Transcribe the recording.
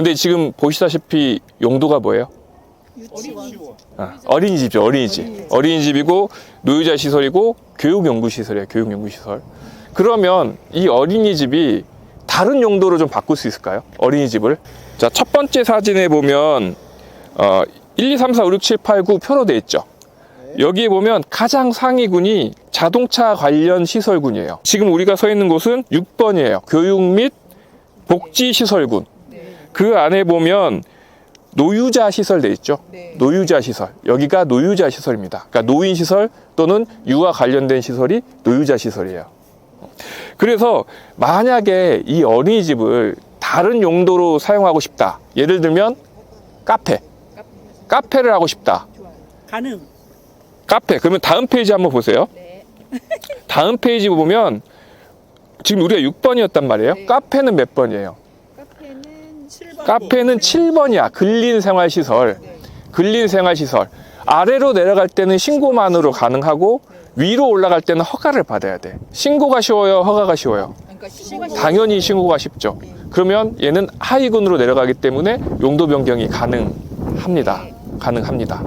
근데 지금 보시다시피 용도가 뭐예요? 유치원. 아, 어린이집이죠, 어린이집. 어린이집이고 노유자 시설이고 교육연구시설이에요, 교육연구시설. 그러면 이 어린이집이 다른 용도로 좀 바꿀 수 있을까요? 어린이집을. 자, 첫 번째 사진에 보면 어, 1, 2, 3, 4, 5, 6, 7, 8, 9 표로 돼 있죠. 여기에 보면 가장 상위군이 자동차 관련 시설군이에요. 지금 우리가 서 있는 곳은 6번이에요. 교육 및 복지시설군. 그 안에 보면 노유자 시설 돼 있죠. 네. 노유자 시설. 여기가 노유자 시설입니다. 그러니까 노인 시설 또는 유아 관련된 시설이 노유자 시설이에요. 그래서 만약에 이 어린이집을 다른 용도로 사용하고 싶다. 예를 들면 카페. 카페를 하고 싶다. 가능. 카페. 그러면 다음 페이지 한번 보세요. 네. 다음 페이지 보면 지금 우리가 6번이었단 말이에요. 네. 카페는 몇 번이에요? 카페는 7번. 카페는 7번이야. 근린 생활 시설. 근린 생활 시설. 아래로 내려갈 때는 신고만으로 가능하고 위로 올라갈 때는 허가를 받아야 돼. 신고가 쉬워요, 허가가 쉬워요. 그러니까 당연히 신고가 쉽죠. 그러면 얘는 하위군으로 내려가기 때문에 용도 변경이 가능합니다. 가능합니다.